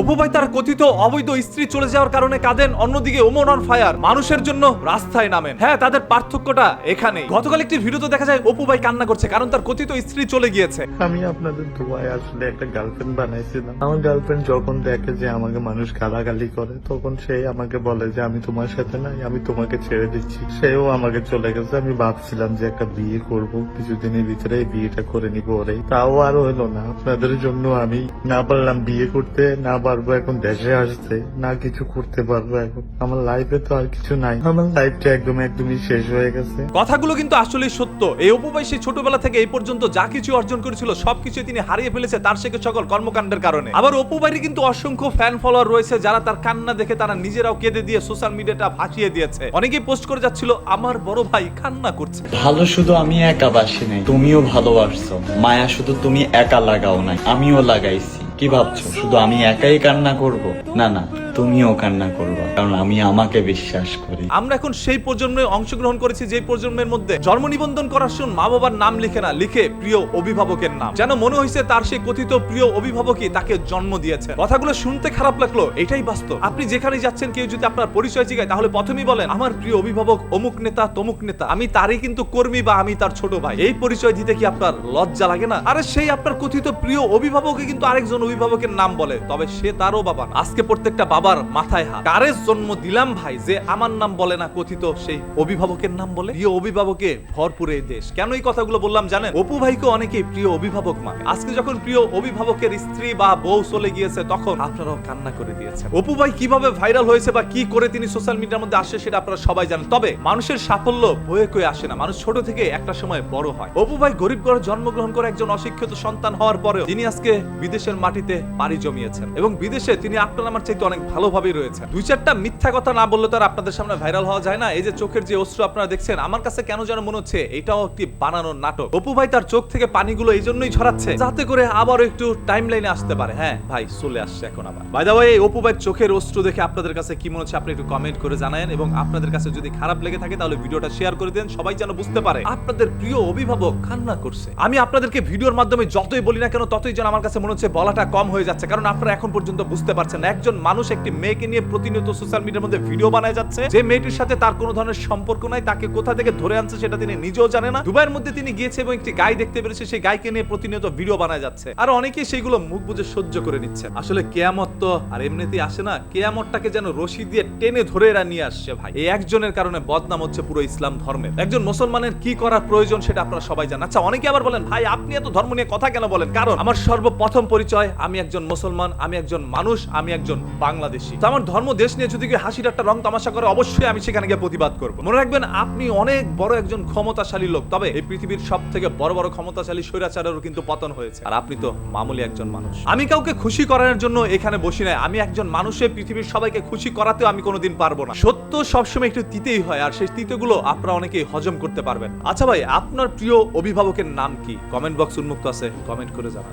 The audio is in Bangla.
অপু ভাই তার কথিত অবৈধ স্ত্রী চলে যাওয়ার কারণে কাঁদেন, অন্যদিকে ওমন অন ফায়ার। মানুষের জন্য রাস্তায় নামেন। হ্যাঁ তাদের পার্থক্যটা এখানে গতকাল একটি ভিডিওতে দেখা যায় অপু ভাই কান্না করছে, কারণ তার কথিত স্ত্রী চলে গিয়েছে। আমি আপনাদের দোয়ায় আসলে একটা গার্লফ্রেন্ড বানাইছিলাম। আমার গার্লফ্রেন্ড যখন দেখে যে আমাকে মানুষ গালাগালি করে, তখন সে আমাকে বলে যে, আমি তোমার সাথে নাই, আমি তোমাকে ছেড়ে দিচ্ছি। সেও আমাকে চলে গেছে। আমি ভাবছিলাম যে একটা বিয়ে করব, কিছুদিনের ভিতরে বিয়েটা করে নিবো ওরে। তাও আর হলো না। আপনাদের জন্য আমি না পারলাম বিয়ে করতে, না পারব এখন দেশে আসতে না কিছু করতে পারব এখন। আমার লাইফে তো আর কিছু নাই। আমার লাইফটা একদম একদমই শেষ হয়ে গেছে। কথাগুলো কিন্তু আসলেই সত্য। এই সেই ছোটবেলা থেকে এই পর্যন্ত যা কিছু অর্জন করেছিল সবকিছু তিনি হারিয়ে ফেলেছে তার থেকে সকল কর্মকাণ্ডের কারণে। আবার অপু কিন্তু অসংখ্য ফ্যান ফলোয়ার রয়েছে যারা তার কান্না দেখে তারা নিজেরাও কেঁদে দিয়ে সোশ্যাল মিডিয়াটা ভাসিয়ে দিয়েছে। অনেকেই পোস্ট করে যাচ্ছিল আমার বড় ভাই কান্না করছে। ভালো শুধু আমি একা বাসি নাই তুমিও ভালোবাসছো। মায়া শুধু তুমি একা লাগাও নাই আমিও লাগাইছি। কি ভাবছ? শুধু আমি একাই কান্না করব? না না। তুমিও কান্না করবা, কারণ আমি আমাকে বিশ্বাস করি। আমরা এখন সেই প্রজন্মে অংশগ্রহণ করেছি যে প্রজন্মের মধ্যে জন্ম নিবন্ধন করার সময় মা বাবার নাম লিখে না, লিখে প্রিয় অভিভাবকের নাম। যেন মনে হয়েছে তার সেই কথিত প্রিয় অভিভাবকই তাকে জন্ম দিয়েছে কথাগুলো শুনতে খারাপ লাগল, এটাই বাস্তব। আপনি যেখানে যাচ্ছেন, কেউ যদি আপনার পরিচয় জিগায়, তাহলে প্রথমেই বলেন, আমার প্রিয় অভিভাবক অমুক নেতা, তমুক নেতা, আমি তারই কিন্তু কর্মী বা আমি তার ছোট ভাই। এই পরিচয় দিতে কি আপনার লজ্জা লাগে না? আরে সেই আপনার কথিত প্রিয় অভিভাবকই কিন্তু আরেকজন অভিভাবকের নাম বলে, তবে সে তারও বাবা আজকে প্রত্যেকটা বাবার মাথায় হাত। কারে জন্ম দিলাম ভাই যে আমার নাম বলে না, কথিত সেই অভিভাবকের নাম বলে? প্রিয় অভিভাবকে ভরপুর এই দেশ। কেন এই কথাগুলো বললাম জানেন? অপু ভাইকে অনেকেই প্রিয় অভিভাবক মানে। আজকে যখন প্রিয় অভিভাবকের স্ত্রী বা বউ চলে গিয়েছে, তখন আপনারাও কান্না করে দিয়েছে অপু ভাই কীভাবে ভাইরাল হয়েছে বা কি করে তিনি সোশ্যাল মিডিয়ার মধ্যে আসে সেটা আপনারা সবাই জানেন। তবে মানুষের সাফল্য বয়ে কয়ে আসে না। মানুষ ছোট থেকে একটা সময় বড় হয়। অপু ভাই গরিব ঘরে জন্মগ্রহণ করে একজন অশিক্ষিত সন্তান হওয়ার পরেও তিনি আজকে বিদেশের মাটিতে পাড়ি জমিয়েছেন। এবং বিদেশে তিনি আপনার আমার চাইতে অনেক ভালোভাবেই রয়েছে। দুই চারটা মিথ্যা কথা না বললে তো আর আপনাদের সামনে ভাইরাল হওয়া যায় না। এই যে চোখের যে অস্ত্র আপনারা দেখছেন, আমার কাছে কেন যেন মনে হচ্ছে এটাও একটি বানানোর নাটক। অপু ভাই তার চোখ থেকে পানিগুলো এই জন্যই ছড়াচ্ছে যাতে করে আবারও একটু টাইম লাইনে আসতে পারে। হ্যাঁ ভাই, চলে আসছে এখন আবার। বাই দা ওয়ে অপু ভাইয়ের চোখের অস্ত্র দেখে আপনাদের কাছে কি মনে হচ্ছে আপনি একটু কমেন্ট করে জানায়েন এবং আপনাদের কাছে যদি খারাপ লেগে থাকে তাহলে ভিডিওটা শেয়ার করে দেন, সবাই যেন বুঝতে পারে আপনাদের প্রিয় অভিভাবক কান্না করছে। আমি আপনাদেরকে ভিডিওর মাধ্যমে যতই বলি না কেন, ততই যেন আমার কাছে মনে হচ্ছে বলাটা কম হয়ে যাচ্ছে, কারণ আপনারা এখন পর্যন্ত বুঝতে পারছেন একজন মানুষ একটি মেয়েকে নিয়ে প্রতিনিয়ত সোশ্যাল মিডিয়ার মধ্যে ভিডিও বানায় যাচ্ছে। যে মেয়েটির সাথে তার কোনো ধরনের সম্পর্ক নাই, তাকে কোথা থেকে ধরে আনছে সেটা তিনি নিজেও জানে না। দুবাইয়ের মধ্যে তিনি গিয়েছে এবং একটি গাই দেখতে পেরেছে, সেই গাইকে নিয়ে প্রতিনিয়ত ভিডিও বানায় যাচ্ছে। আর অনেকেই সেইগুলো মুখ বুঝে সহ্য করে নিচ্ছে আসলে কেয়ামত তো, আর এমনিতেই আসে না, কেয়ামতটাকে যেন রশি দিয়ে টেনে ধরে এরা নিয়ে আসছে ভাই। এই একজনের কারণে বদনাম হচ্ছে পুরো ইসলাম ধর্মের। একজন মুসলমানের কি করার প্রয়োজন সেটা আপনারা সবাই জানেন। আচ্ছা অনেকে আবার বলেন, ভাই, আপনি এত ধর্ম নিয়ে কথা কেন বলেন? কারণ আমার সর্বপ্রথম পরিচয়, আমি একজন মুসলমান, আমি একজন মানুষ, আমি একজন বাংলাদেশী। তো আমার ধর্ম, দেশ নিয়ে যদি কেউ হাসির একটা রং তামাশা করে, অবশ্যই আমি সেখানে গিয়ে প্রতিবাদ করব। মনে রাখবেন, আপনি অনেক বড় একজন ক্ষমতাশালী লোক, তবে এই পৃথিবীর সব থেকে বড় বড় ক্ষমতাশালী স্বৈরাচারেরও কিন্তু পতন হয়েছে। আর আপনি তো মামুলি একজন মানুষ। আমি কাউকে খুশি করার জন্য এখানে বসি নাই। আমি একজন মানুষের পৃথিবীর সবাইকে খুশি করাতেও আমি কোনোদিন পারব না। সত্য সবসময় একটু তিতেই হয়, আর সেই তিতেগুলো আপনারা অনেকেই হজম করতে পারবেন। আচ্ছা ভাই, আপনার প্রিয় অভিভাবকের নাম কি? কমেন্ট বক্স উন্মুক্ত আছে, কমেন্ট করে জানান।